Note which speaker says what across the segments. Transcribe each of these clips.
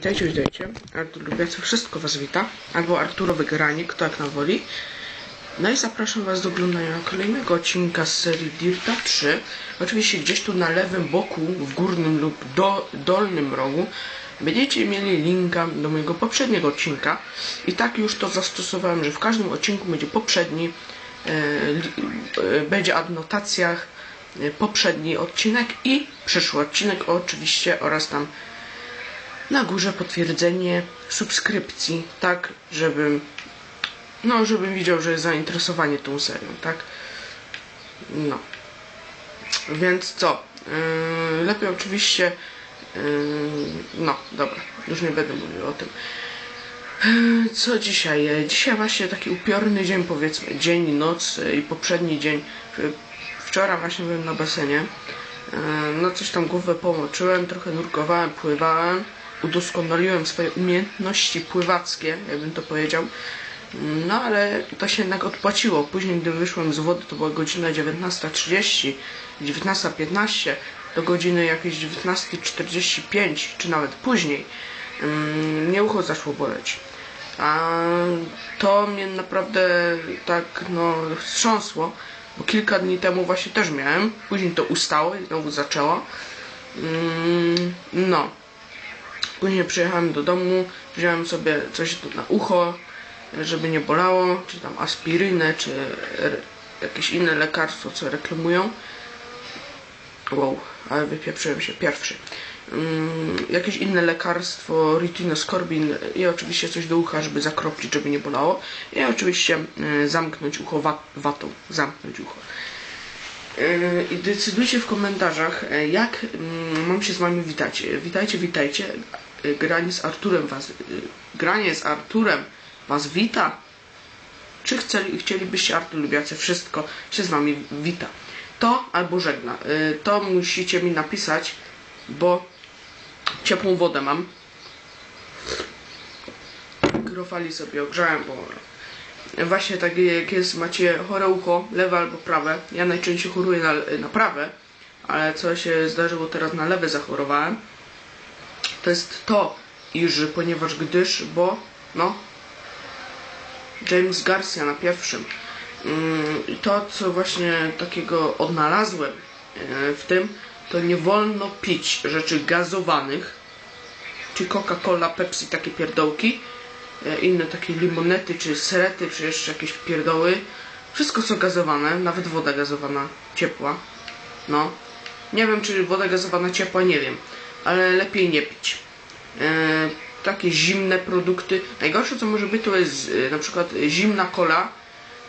Speaker 1: Witajcie, witajcie. Artur Lubiacy, wszystko Was wita. Albo Arturowy Granie, kto jak na woli. No i zapraszam Was do oglądania kolejnego odcinka z serii Dirta 3. Oczywiście gdzieś tu na lewym boku, w górnym lub do, dolnym rogu będziecie mieli linka do mojego poprzedniego odcinka. I tak już to zastosowałem, że w każdym odcinku będzie poprzedni, e, e, będzie adnotacjach e, poprzedni odcinek i przyszły odcinek oczywiście oraz tam na górze potwierdzenie subskrypcji, tak, żebym no, żebym widział, że jest zainteresowanie tą serią, tak? No. Więc co? Yy, lepiej oczywiście yy, no, dobra, już nie będę mówił o tym. Yy, Co dzisiaj? Dzisiaj właśnie taki upiorny dzień, powiedzmy, dzień noc i poprzedni dzień. Yy, Wczoraj właśnie byłem na basenie. Yy, No coś tam głowę pomoczyłem, trochę nurkowałem, pływałem udoskonaliłem swoje umiejętności pływackie, jakbym to powiedział. No ale to się jednak odpłaciło. Później, gdy wyszłem z wody, to była godzina 19.30, 19.15 do godziny jakieś 19.45, czy nawet później. Mm, Mnie ucho boleć. A to mnie naprawdę tak no wstrząsło, bo kilka dni temu właśnie też miałem. Później to ustało i znowu zaczęło. Mm, No. Później przyjechałem do domu, wziąłem sobie coś na ucho, żeby nie bolało, czy tam aspirynę, czy jakieś inne lekarstwo, co reklamują. Wow, ale wypieprzyłem się pierwszy. Mm, jakieś inne lekarstwo, ritinoskorbin i oczywiście coś do ucha, żeby zakroplić, żeby nie bolało. I oczywiście y, zamknąć ucho wa- watą, zamknąć ucho. Yy, I decydujcie w komentarzach, e, jak mm, mam się z wami witać. Witajcie, witajcie. E, Granie z Arturem was. e, Granie z Arturem was wita. Czy chcieli, chcielibyście Artur Lubiacy wszystko się z wami wita? To albo żegna. E, To musicie mi napisać, bo ciepłą wodę mam. Mikrofali sobie ogrzałem, bo Właśnie tak jak jest, macie chore ucho, lewe albo prawe. Ja najczęściej choruję na, na prawe, ale co się zdarzyło teraz na lewe zachorowałem. To jest to, iż ponieważ gdyż, bo no James Garcia na pierwszym. Mm, I to, co właśnie takiego odnalazłem e, w tym, to nie wolno pić rzeczy gazowanych, czy Coca-Cola, Pepsi, takie pierdołki, e, inne takie limonety, czy serety, czy jeszcze jakieś pierdoły. Wszystko co gazowane, nawet woda gazowana ciepła. No. Nie wiem, czy woda gazowana ciepła, nie wiem. Ale lepiej nie pić. E, takie zimne produkty. Najgorsze co może być to jest e, na przykład zimna kola,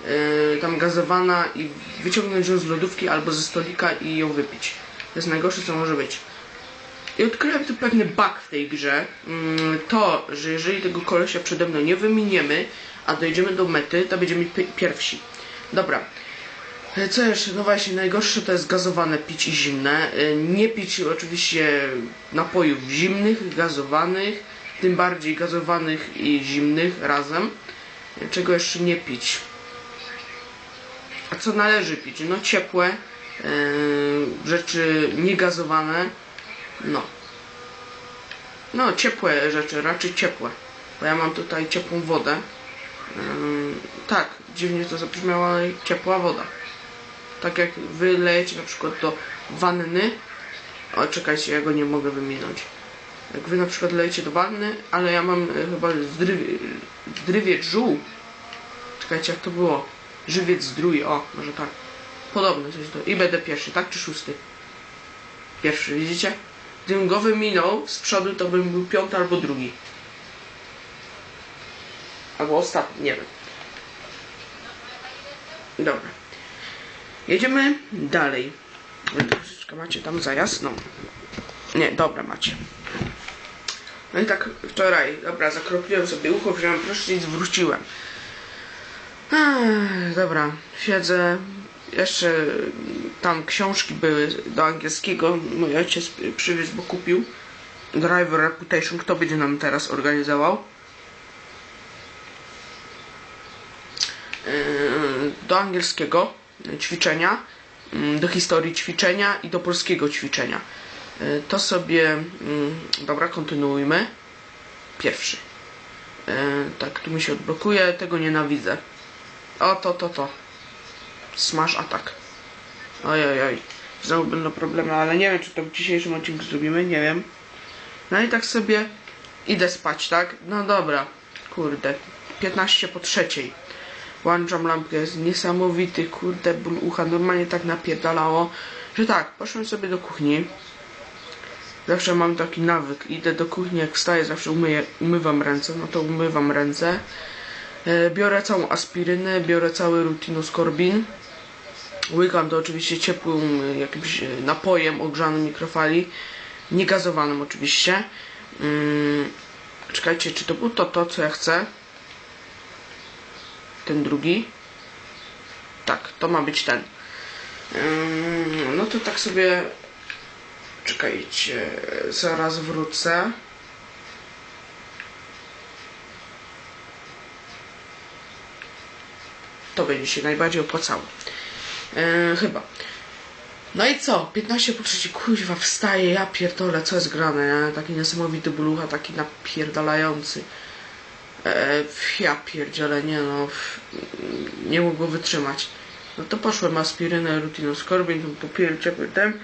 Speaker 1: e, tam gazowana i wyciągnąć ją z lodówki albo ze stolika i ją wypić. To jest najgorsze co może być. I odkryłem tu pewny bug w tej grze. Mm, To, że jeżeli tego kolesia przede mną nie wyminiemy, a dojdziemy do mety, to będziemy pi- pierwsi. Dobra. E, Co jeszcze? No właśnie, najgorsze to jest gazowane pić i zimne. E, Nie pić oczywiście napojów zimnych, gazowanych, tym bardziej gazowanych i zimnych razem. E, Czego jeszcze nie pić? A co należy pić? No ciepłe, rzeczy niegazowane, no. No, ciepłe rzeczy, raczej ciepłe. Bo ja mam tutaj ciepłą wodę. Tak, dziwnie to zabrzmiało, ale ciepła woda. Tak jak wy lejecie na przykład do wanny. O, czekajcie, ja go nie mogę wyminąć. Jak wy na przykład lejecie do wanny, ale ja mam e, chyba zdrywie, żół. Czekajcie, jak to było? Żywiec zdrój, o, może tak. Podobne coś do... I będę pierwszy, tak czy szósty? Pierwszy, widzicie? Gdybym go wyminął z przodu, to bym był piąty albo drugi. Albo ostatni, nie wiem. Dobra. Jedziemy dalej. Troszeczkę macie tam za jasno. Nie, dobra macie. No i tak wczoraj, dobra, zakropiłem sobie ucho, wziąłem prysznic, wróciłem. Ech, dobra, siedzę. Jeszcze tam książki były do angielskiego. Mój ojciec przywiózł, bo kupił. Driver Reputation. Kto będzie nam teraz organizował? Do angielskiego ćwiczenia, yy, do historii ćwiczenia i do polskiego ćwiczenia. Yy, To sobie. yy, Dobra, kontynuujmy. pierwszy. E, tak, tu mi się odblokuje, tego nienawidzę. O, to, to, to. Smash atak. Oj, oj, oj. Znowu będą problemy, ale nie wiem, czy to w dzisiejszym odcinku zrobimy, nie wiem. No i tak sobie idę spać, tak? No dobra, kurde. 15 po trzeciej. Włączam lampkę, jest niesamowity, kurde, ból ucha. Normalnie tak napierdalało, że tak, poszłem sobie do kuchni. Zawsze mam taki nawyk. Idę do kuchni, jak wstaję, zawsze umyję, umywam ręce. No to umywam ręce. E, Biorę całą aspirynę, biorę cały rutinoskorbin. Łykam to oczywiście ciepłym e, jakimś e, napojem ogrzanym mikrofali. Niegazowanym oczywiście. Mm, czekajcie, czy to było to, to, co ja chcę? Ten drugi? Tak, to ma być ten. No to tak sobie. Czekajcie, zaraz wrócę. To będzie się najbardziej opłacało. Yy, chyba. No i co? 15 po trzeciej, kuźwa, wstaje, ja pierdolę, co jest grane, nie? Taki niesamowity bulucha, taki napierdalający. E, ja nie no, nie mogło wytrzymać. No to poszłem aspirynę, rutinoskorbin, tą popiłem ciepły ten,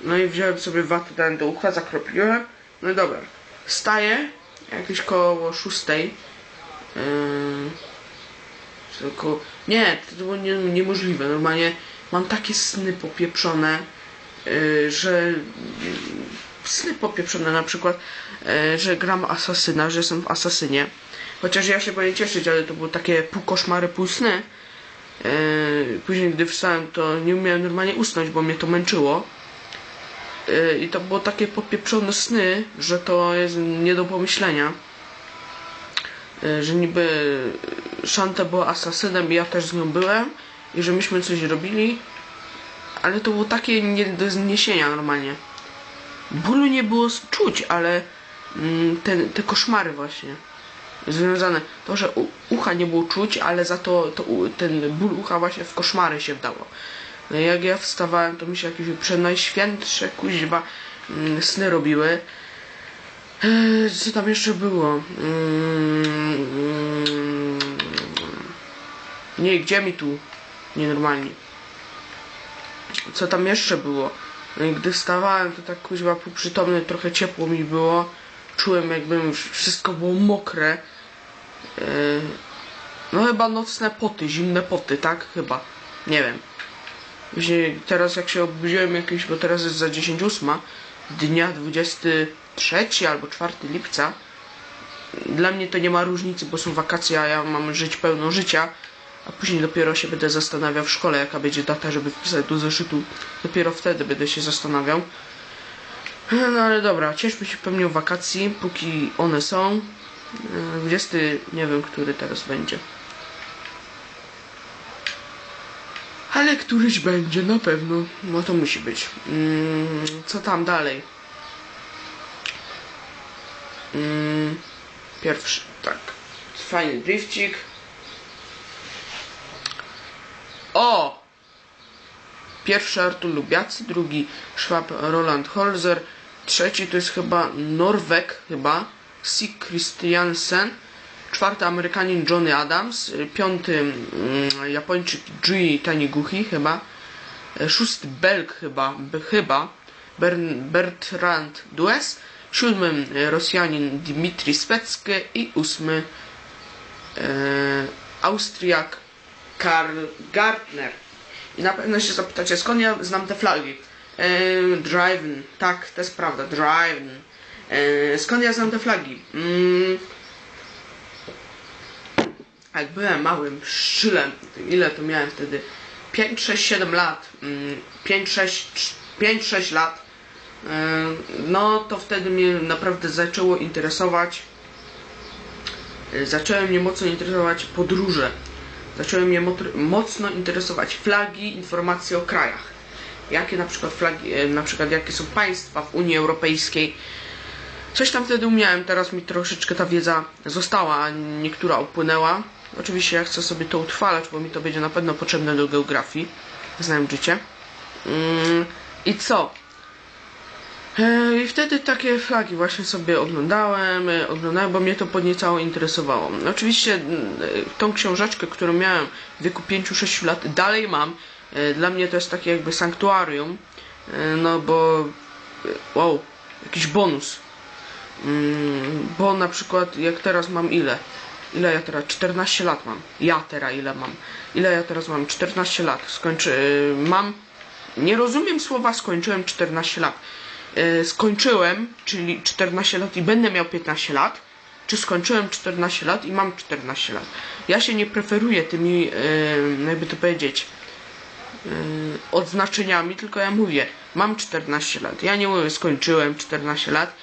Speaker 1: no i wziąłem sobie watę, dałem do ucha, zakropliłem, no i dobra. Wstaję, jakieś koło szóstej, yy, tylko, nie, to było nie, niemożliwe, normalnie mam takie sny popieprzone, yy, że sny popieprzone na przykład, yy, że gram asasyna, że jestem w asasynie. Chociaż ja się powinien cieszyć, ale to były takie pół koszmary, pół sny. Yy, później gdy wstałem, to nie umiałem normalnie usnąć, bo mnie to męczyło. Yy, I to było takie popieprzone sny, że to jest nie do pomyślenia. Yy, że niby Shanta była asasynem i ja też z nią byłem i że myśmy coś robili, ale to było takie nie do zniesienia normalnie. Bólu nie było czuć, ale mm, te koszmary właśnie związane. To, że u, ucha nie było czuć, ale za to, to u, ten ból ucha właśnie w koszmary się wdało. No jak ja wstawałem, to mi się jakieś przenajświętsze kuźwa mm, sny robiły. Eee, co tam jeszcze było? Mm, nie, gdzie mi tu? Nienormalnie. Co tam jeszcze było? No i gdy wstawałem, to tak kuźwa półprzytomny, trochę ciepło mi było. Czułem jakby już wszystko było mokre. Yy, No chyba nocne poty, zimne poty, tak? Chyba. Nie wiem. Później teraz jak się obudziłem jakieś, bo teraz jest za 10.08 dnia 23 albo 4 lipca. Dla mnie to nie ma różnicy, bo są wakacje, a ja mam żyć pełno życia. A później dopiero się będę zastanawiał w szkole, jaka będzie data, żeby wpisać do zeszytu. Dopiero wtedy będę się zastanawiał. No ale dobra, cieszmy się pełnią wakacji, póki one są. Yy, 20, nie wiem, który teraz będzie. Ale któryś będzie na pewno. No to musi być. Mm, co tam dalej? Mm, pierwszy, tak. Fajny drifcik. O! Pierwszy Artur Lubiacy, drugi Schwab Roland Holzer, trzeci to jest chyba Norweg, chyba Sig Christiansen, czwarty Amerykanin Johnny Adams, piąty mm, Japończyk Jui Taniguchi chyba, e, szósty Belg chyba, chyba Bertrand Dues, siódmy e, Rosjanin Dmitri Specke i ósmy e, Austriak Karl Gartner. I na pewno się zapytacie, skąd ja znam te flagi? Eee, Driven, tak, to jest prawda, Driven. Eee, skąd ja znam te flagi? Mm, jak byłem małym szczylem, ile to miałem wtedy? 5, 6, 7 lat. Mm, 5, 6, 5, 6 lat. Eee, no to wtedy mnie naprawdę zaczęło interesować. Eee, Zaczęły mnie mocno interesować podróże. Zaczęły mnie mocno interesować flagi, informacje o krajach. Jakie na przykład flagi, e, na przykład jakie są państwa w Unii Europejskiej. Coś tam wtedy umiałem, teraz mi troszeczkę ta wiedza została, a niektóra upłynęła. Oczywiście ja chcę sobie to utrwalać, bo mi to będzie na pewno potrzebne do geografii. Znałem życie. Mm, I co? E, I wtedy takie flagi właśnie sobie oglądałem, e, oglądałem, bo mnie to podniecało interesowało. Oczywiście mm, e, tą książeczkę, którą miałem w wieku 5-6 lat, dalej mam. Dla mnie to jest takie jakby sanktuarium, no bo wow, jakiś bonus. Mm, Bo na przykład jak teraz mam ile? Ile ja teraz? 14 lat mam. Ja teraz ile mam? Ile ja teraz mam? 14 lat. Skończy... e, Mam... Nie rozumiem słowa skończyłem 14 lat. E, Skończyłem, czyli 14 lat i będę miał 15 lat. Czy skończyłem 14 lat i mam 14 lat. Ja się nie preferuję tymi, e, jakby to powiedzieć, odznaczeniami, tylko ja mówię, mam 14 lat. Ja nie mówię, skończyłem 14 lat.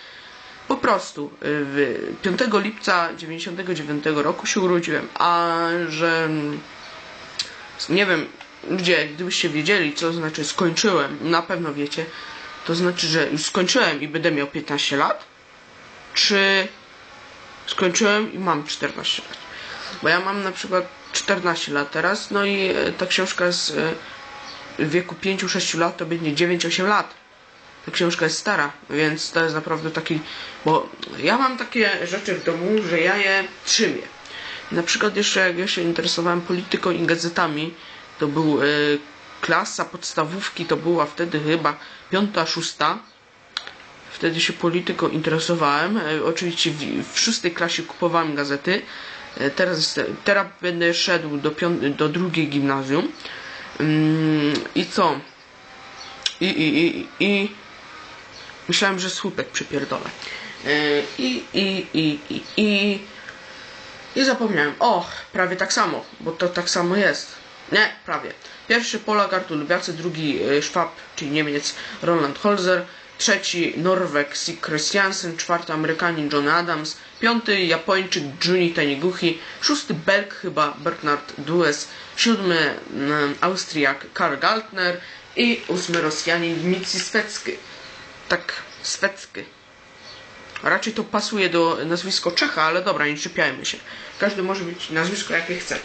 Speaker 1: Po prostu y, w 5 lipca 99 roku się urodziłem, a że mm, nie wiem, ludzie, gdybyście wiedzieli, co znaczy skończyłem, na pewno wiecie, to znaczy, że już skończyłem i będę miał 15 lat, czy skończyłem i mam 14 lat. Bo ja mam na przykład 14 lat teraz, no i e, ta książka jest e, wieku 5-6 lat, to będzie 9-8 lat ta książka jest stara, więc to jest naprawdę taki, bo ja mam takie rzeczy w domu, że ja je trzymię. Na przykład jeszcze jak ja się interesowałem polityką i gazetami, to był y, klasa podstawówki, to była wtedy chyba piąta, szósta. Wtedy się polityką interesowałem. E, oczywiście w, w szóstej klasie kupowałem gazety. E, teraz, teraz będę szedł do, do drugiej gimnazjum. Ym, I co? I, i, i, i myślałem, że słupek przypierdolę. Yy, I, i, i, i, i, i zapomniałem. O, prawie tak samo, bo to tak samo jest. Nie, prawie. Pierwszy Polak Artur Lubiacy, drugi yy, Szwab, czyli Niemiec Roland Holzer, trzeci Norweg Sig Christiansen, czwarty Amerykanin John Adams, piąty Japończyk Juni Taniguchi, szósty Belg chyba Bernard Dues, siódmy mm, Austriak Karl Galtner i ósmy Rosjanin Dmitri Swecki. Tak, Swecki. Raczej to pasuje do nazwisko Czecha, ale dobra, nie czepiajmy się. Każdy może mieć nazwisko jakie chce.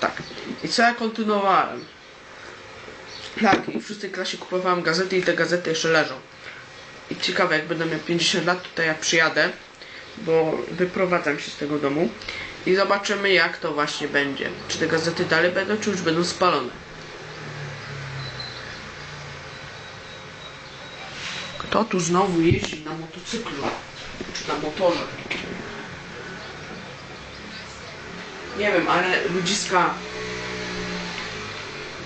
Speaker 1: Tak. I co ja kontynuowałem? Tak, i w szóstej klasie kupowałem gazety i te gazety jeszcze leżą. I ciekawe, jak będę miał 50 lat, to ja przyjadę, bo wyprowadzam się z tego domu i zobaczymy, jak to właśnie będzie. Czy te gazety dalej będą, czy już będą spalone. Kto tu znowu jeździ na motocyklu? Czy na motorze? Nie wiem, ale ludziska...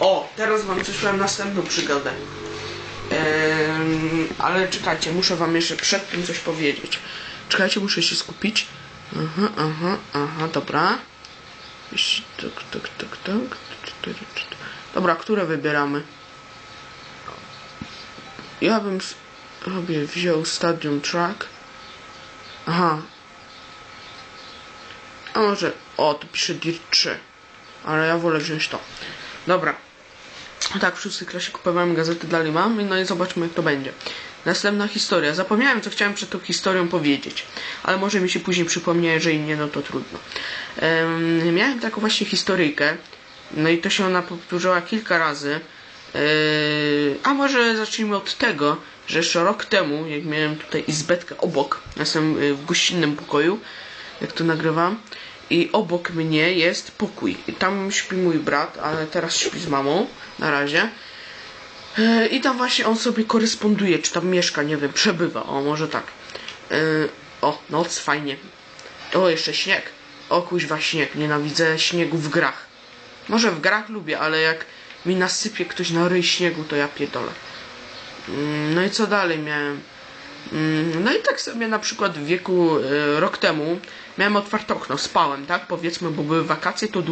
Speaker 1: O, teraz wam przyszłem następną przygodę. Em, ale czekajcie, muszę wam jeszcze przed tym coś powiedzieć. Czekajcie, muszę się skupić. Aha, aha, aha, dobra. Tak, tak, tak, tak. Dobra, które wybieramy? Ja bym sobie wziął Stadium Track. Aha. A może... O, tu pisze Dirt 3. Ale ja wolę wziąć to. Dobra. Tak, w szóstej klasie kupowałem gazety, dalej mam. No i zobaczmy, jak to będzie. Następna historia. Zapomniałem, co chciałem przed tą historią powiedzieć. Ale może mi się później przypomnie, jeżeli nie, no to trudno. Em, miałem taką właśnie historyjkę. No i to się ona powtórzyła kilka razy. Yy, a może zacznijmy od tego, że jeszcze rok temu, jak miałem tutaj izbetkę obok, ja jestem y, w gościnnym pokoju, jak to nagrywam, i obok mnie jest pokój. I tam śpi mój brat, ale teraz śpi z mamą na razie. Yy, I tam właśnie on sobie koresponduje, czy tam mieszka, nie wiem, przebywa, o może tak. Yy, o, noc, fajnie. O, jeszcze śnieg. O, kuźwa, śnieg. Nienawidzę śniegu w grach. Może w grach lubię, ale jak mi nasypie ktoś na ryj śniegu, to ja pierdolę. Mm, No i co dalej miałem? Mm, No i tak sobie na przykład w wieku e, rok temu miałem otwarte okno, spałem, tak? Powiedzmy, bo były wakacje, to,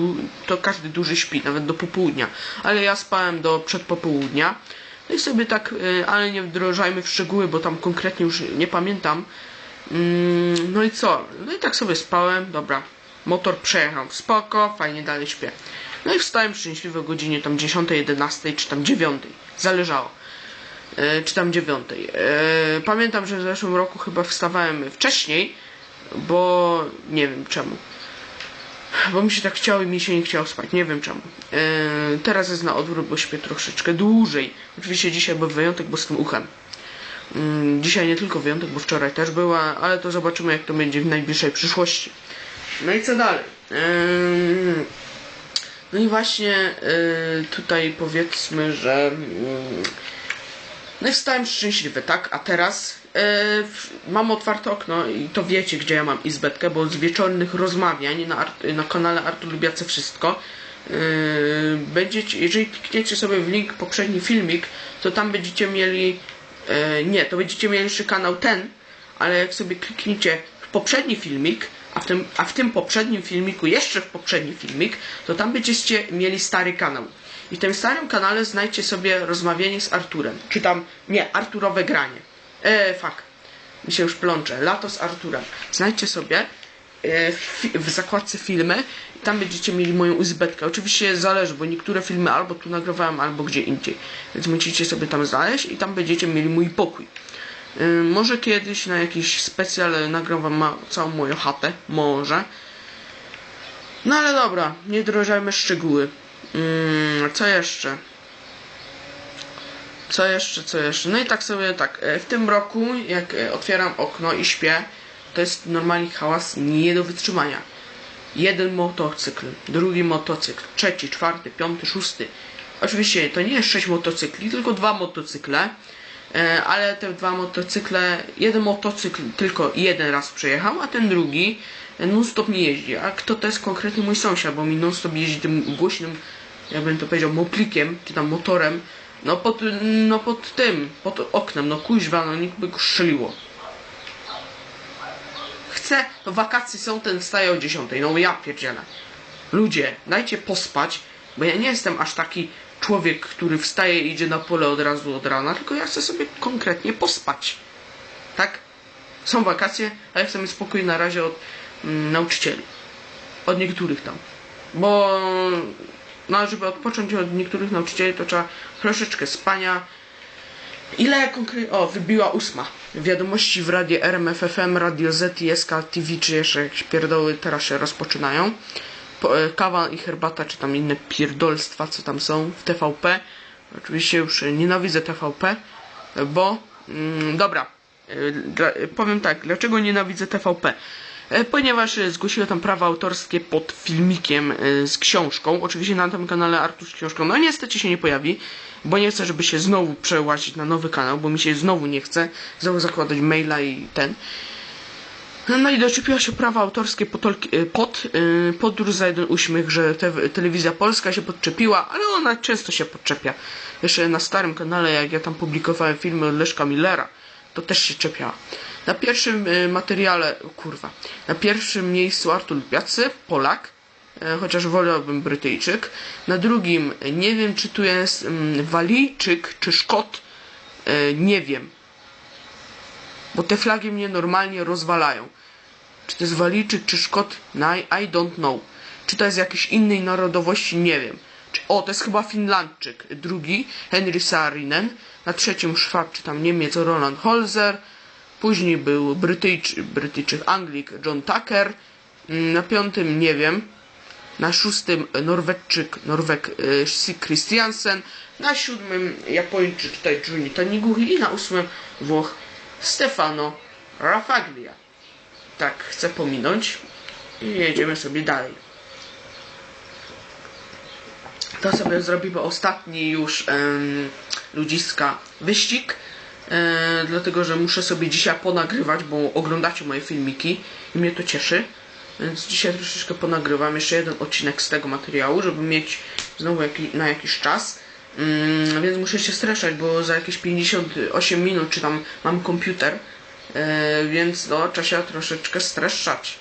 Speaker 1: to każdy duży śpi, nawet do popołudnia. Ale ja spałem do przedpopołudnia. No i sobie tak, e, ale nie wdrożajmy w szczegóły, bo tam konkretnie już nie pamiętam. Mm, No i co? No i tak sobie spałem, dobra. Motor przejechał, spoko, fajnie dalej śpię. No i wstałem szczęśliwie o godzinie tam 10, 11 czy tam 9. Zależało. E, czy tam 9. E, pamiętam, że w zeszłym roku chyba wstawałem wcześniej, bo nie wiem czemu. Bo mi się tak chciało i mi się nie chciało spać. Nie wiem czemu. E, teraz jest na odwrót, bo śpię troszeczkę dłużej. Oczywiście dzisiaj był wyjątek, bo z tym uchem. Mm, Dzisiaj nie tylko wyjątek, bo wczoraj też była, ale to zobaczymy jak to będzie w najbliższej przyszłości. No i co dalej? No i właśnie tutaj powiedzmy, że mm, no i wstałem szczęśliwy, tak? A teraz y, w- mam otwarte okno i to wiecie, gdzie ja mam izbetkę, bo z wieczornych rozmawiań na, Art- na kanale Artur Lubiace Wszystko y, będziecie, jeżeli klikniecie sobie w link poprzedni filmik, to tam będziecie mieli y, nie, to będziecie mieli jeszcze kanał ten, ale jak sobie klikniecie w poprzedni filmik, a w, tym, a w tym poprzednim filmiku, jeszcze w poprzedni filmik, to tam będziecie mieli stary kanał. I w tym starym kanale znajdźcie sobie rozmawianie z Arturem. Czy tam, nie, Arturowe granie. E, fuck. Mi się już plącze. Lato z Arturem. Znajdźcie sobie e, w, zakładce filmy i tam będziecie mieli moją uzbetkę. Oczywiście zależy, bo niektóre filmy albo tu nagrywałem, albo gdzie indziej. Więc musicie sobie tam znaleźć i tam będziecie mieli mój pokój. Y, Może kiedyś na jakiś specjal nagram wam całą moją chatę. Może. No ale dobra, nie drożajmy szczegóły. Mm, co jeszcze? Co jeszcze, co jeszcze? No i tak sobie tak, e, w tym roku jak e, otwieram okno i śpię, to jest normalnie hałas nie do wytrzymania. Jeden motocykl, drugi motocykl, trzeci, czwarty, piąty, szósty. Oczywiście to nie jest sześć motocykli, tylko dwa motocykle. E, ale te dwa motocykle, jeden motocykl tylko jeden raz przejechał, a ten drugi non stop nie jeździ. A kto to jest konkretnie mój sąsiad, bo mi non stop jeździ tym głośnym, jakbym to powiedział, moplikiem, czy tam motorem, no pod, no pod tym, pod oknem, no kuźwa, no nikt by go strzeliło. Chcę, to wakacje są, ten wstaje o 10, no ja pierdzielę. Ludzie, dajcie pospać, bo ja nie jestem aż taki człowiek, który wstaje i idzie na pole od razu od rana, tylko ja chcę sobie konkretnie pospać. Tak? Są wakacje, a ja chcę mieć spokój na razie od mm, nauczycieli. Od niektórych tam. Bo no, żeby odpocząć od niektórych nauczycieli, to trzeba troszeczkę spania. Ile konkretnie... O, wybiła ósma. Wiadomości w radiu RMFFM, Radio Z SK TV, czy jeszcze jakieś pierdoły teraz się rozpoczynają. Po, e, kawa i herbata, czy tam inne pierdolstwa, co tam są w TVP. Oczywiście już nienawidzę TVP, bo... Mm, dobra, e, powiem tak, dlaczego nienawidzę TVP? E, Ponieważ e, zgłosiłem tam prawa autorskie pod filmikiem e, z książką. Oczywiście na tym kanale Artur z książką. No niestety się nie pojawi, bo nie chcę, żeby się znowu przełazić na nowy kanał, bo mi się znowu nie chce. Znowu zakładać maila i ten. No i doczepiła się prawa autorskie pod, pod podróż za jeden uśmiech, że te, telewizja polska się podczepiła, ale ona często się podczepia. Jeszcze na starym kanale, jak ja tam publikowałem filmy od Leszka Millera, to też się czepiała. Na pierwszym y, materiale, kurwa, na pierwszym miejscu Artur Piacy, Polak, e, chociaż wolałbym Brytyjczyk. Na drugim, nie wiem czy tu jest mm, Walijczyk czy Szkot, e, nie wiem. Bo te flagi mnie normalnie rozwalają. Czy to jest Walijczyk czy Szkot? I, don't know. Czy to jest jakiejś innej narodowości? Nie wiem. O, to jest chyba Finlandczyk. Drugi, Henry Saarinen. Na trzecim Szwab, czy tam Niemiec, Roland Holzer. Później był Brytyjczyk, Brytyjczyk Anglik John Tucker. Mm, Na piątym nie wiem. Na szóstym Norwegczyk Norweg y, Sig Christiansen. Na siódmym Japończyk tutaj Juni Taniguchi. I na ósmym Włoch Stefano Rafaglia. Tak, chcę pominąć. I jedziemy sobie dalej. To sobie zrobimy ostatni już em, ludziska wyścig. E, dlatego, że muszę sobie dzisiaj ponagrywać, bo oglądacie moje filmiki i mnie to cieszy. Więc dzisiaj troszeczkę ponagrywam jeszcze jeden odcinek z tego materiału, żeby mieć znowu jaki, na jakiś czas. Mm, więc muszę się streszczać, bo za jakieś 58 minut czy tam mam komputer. E, więc no, trzeba się troszeczkę streszczać.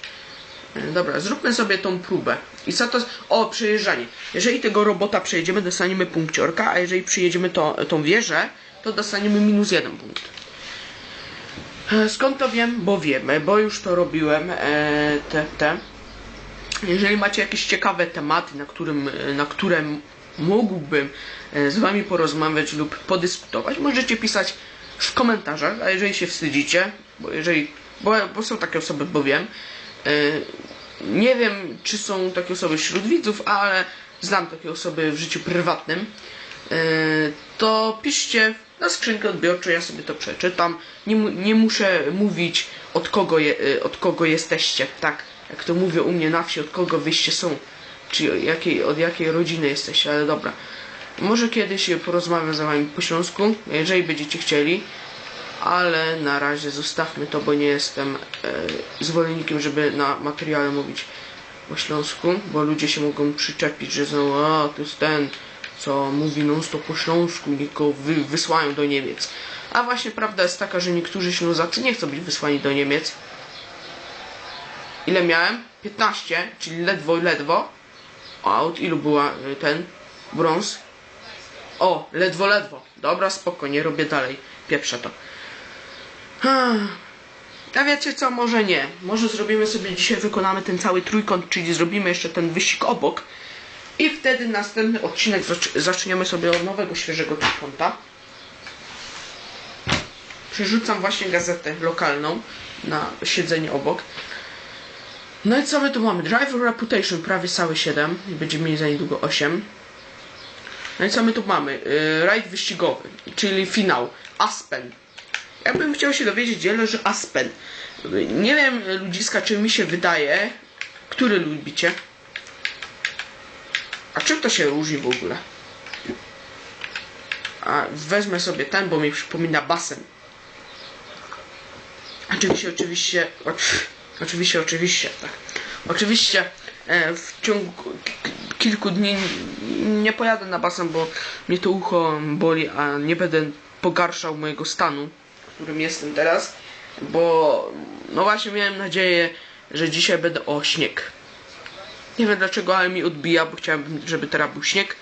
Speaker 1: E, Dobra, zróbmy sobie tą próbę. I co to... O, przejeżdżanie. Jeżeli tego robota przejedziemy, dostaniemy punkciorka, a jeżeli przyjedziemy to, tą wieżę, to dostaniemy minus jeden punkt. E, Skąd to wiem? Bo wiemy, bo już to robiłem. E, te, te. Jeżeli macie jakieś ciekawe tematy, na, którym, na które mógłbym e, z wami porozmawiać lub podyskutować, możecie pisać w komentarzach, a jeżeli się wstydzicie, bo jeżeli, bo, bo są takie osoby, bo wiem, e, nie wiem, czy są takie osoby wśród widzów, ale znam takie osoby w życiu prywatnym, e, to piszcie na skrzynkę odbiorczą, ja sobie to przeczytam. Nie, nie muszę mówić od kogo, je, y, od kogo jesteście, tak? Jak to mówię u mnie na wsi, od kogo wyście są, czy jakiej, od jakiej rodziny jesteście, ale dobra. Może kiedyś porozmawiam z wami po śląsku, jeżeli będziecie chcieli, ale na razie zostawmy to, bo nie jestem e, zwolennikiem, żeby na materiale mówić po śląsku, bo ludzie się mogą przyczepić, że są, a to jest ten, co mówi non stop po śląsku, niech go wy, wysłają do Niemiec. A właśnie prawda jest taka, że niektórzy Ślązacy nie chcą być wysłani do Niemiec. Ile miałem? 15, czyli ledwo, ledwo. A od ilu była y, ten brąz? O, ledwo, ledwo. Dobra, spoko, nie robię dalej. Pieprzę to. A wiecie co, może nie. Może zrobimy sobie dzisiaj, wykonamy ten cały trójkąt, czyli zrobimy jeszcze ten wyścig obok. I wtedy następny odcinek zac- zaczniemy sobie od nowego, świeżego trójkąta. Przerzucam właśnie gazetę lokalną na siedzenie obok. No i co my tu mamy? Driver Reputation prawie całe 7 i będziemy mieli za niedługo 8. No i co my tu mamy? Yy, rajd wyścigowy, czyli finał. Aspen. Ja bym chciał się dowiedzieć, gdzie leży Aspen. Nie wiem, ludziska, czy mi się wydaje, który lubicie. A czym to się różni w ogóle? A wezmę sobie ten, bo mi przypomina basen. Oczywiście, oczywiście, oczy- oczywiście, oczywiście, tak. Oczywiście e, w ciągu kilku dni nie pojadę na basen, bo mnie to ucho boli, a nie będę pogarszał mojego stanu, w którym jestem teraz, bo no właśnie miałem nadzieję, że dzisiaj będę o śnieg. Nie wiem dlaczego, ale mi odbija, bo chciałem, żeby teraz był śnieg,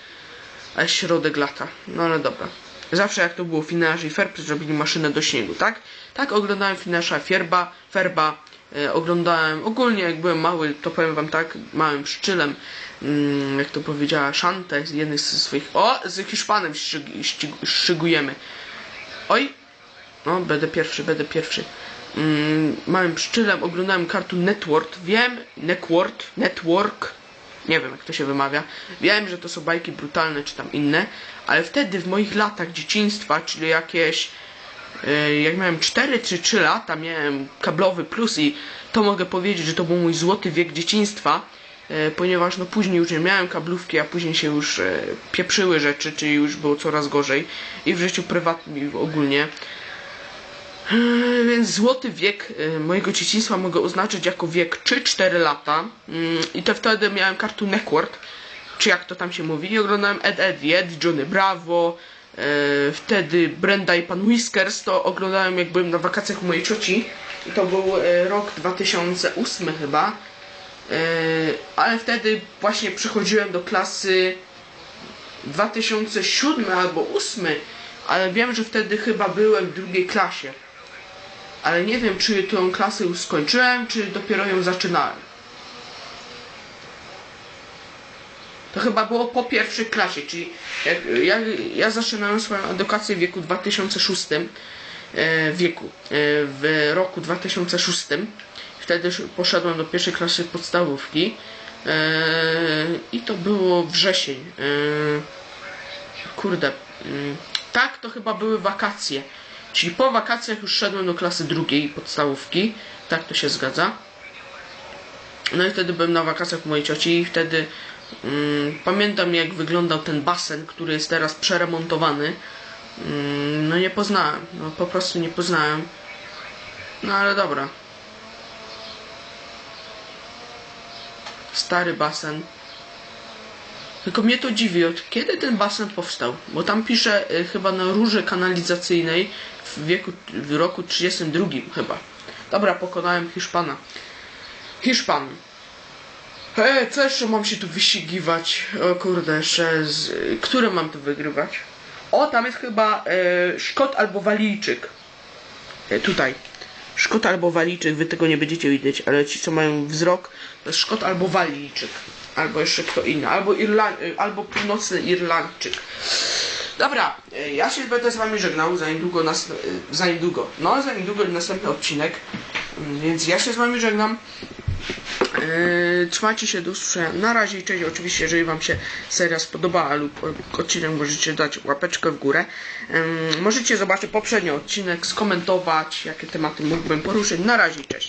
Speaker 1: a środek lata. No ale dobra. Zawsze jak to było Finasz i Ferb zrobili maszynę do śniegu, tak? Tak oglądałem Finasza Fierba, Ferba, e, oglądałem ogólnie jak byłem mały, to powiem wam tak, małym szczylem, mm, jak to powiedziała Shante, z jednej z swoich, o, z Hiszpanem ścig. Oj, no, będę pierwszy, będę pierwszy. Mm, małym pszczylem oglądałem Cartoon Network. Wiem, Network, Network, nie wiem jak to się wymawia. Wiem, że to są bajki brutalne czy tam inne, ale wtedy w moich latach dzieciństwa, czyli jakieś e, jak miałem 4 czy 3 lata, miałem kablowy plus i to mogę powiedzieć, że to był mój złoty wiek dzieciństwa, e, ponieważ no później już nie miałem kablówki, a później się już e, pieprzyły rzeczy, czyli już było coraz gorzej i w życiu prywatnym i ogólnie. Eee, Więc złoty wiek e, mojego dzieciństwa mogę oznaczyć jako wiek 3-4 lata. Mm, I to wtedy miałem Cartoon Network, czy jak to tam się mówi. I oglądałem Ed, Ed, Ed, Johnny Bravo. Wtedy Brenda i Pan Whiskers to oglądałem jak byłem na wakacjach u mojej cioci. I to był rok 2008 chyba. Ale wtedy właśnie przechodziłem do klasy 2007 albo 8, ale wiem, że wtedy chyba byłem w drugiej klasie. Ale nie wiem, czy tą klasę już skończyłem, czy dopiero ją zaczynałem. To chyba było po pierwszej klasie, czyli jak, ja, ja zaczynałem swoją edukację w wieku 2006 e, wieku, e, w roku 2006. Wtedy sz- poszedłem do pierwszej klasy podstawówki e, i to było wrzesień. Kurde, mm, tak, to chyba były wakacje. Czyli po wakacjach już szedłem do klasy drugiej podstawówki. Tak to się zgadza. No i wtedy byłem na wakacjach u mojej cioci i wtedy mm, pamiętam jak wyglądał ten basen, który jest teraz przeremontowany. Mm, no nie poznałem, no po prostu nie poznałem. No ale dobra. Stary basen. Tylko mnie to dziwi, od kiedy ten basen powstał? Bo tam pisze y, chyba na rurze kanalizacyjnej w wieku, w roku 32 chyba. Dobra, pokonałem Hiszpana. Hiszpan. E, co jeszcze mam się tu wyścigiwać? O kurde, jeszcze z... Które mam tu wygrywać? O, tam jest chyba e, Szkot albo Walijczyk. E, tutaj. Szkot albo Walijczyk, wy tego nie będziecie widzieć, ale ci co mają wzrok, to jest Szkot albo Walijczyk. Albo jeszcze kto inny. Albo, Irlan... y, albo północny Irlandczyk. Dobra, y, ja się będę z wami żegnał za niedługo, nas... y, za niedługo. No, za niedługo następny odcinek. Mm, Więc ja się z wami żegnam. Yy, trzymajcie się do usłyszenia. Na razie cześć. Oczywiście, jeżeli Wam się seria spodobała lub odcinek, możecie dać łapeczkę w górę. Możecie zobaczyć poprzedni odcinek, skomentować, jakie tematy mógłbym poruszyć. Na razie cześć.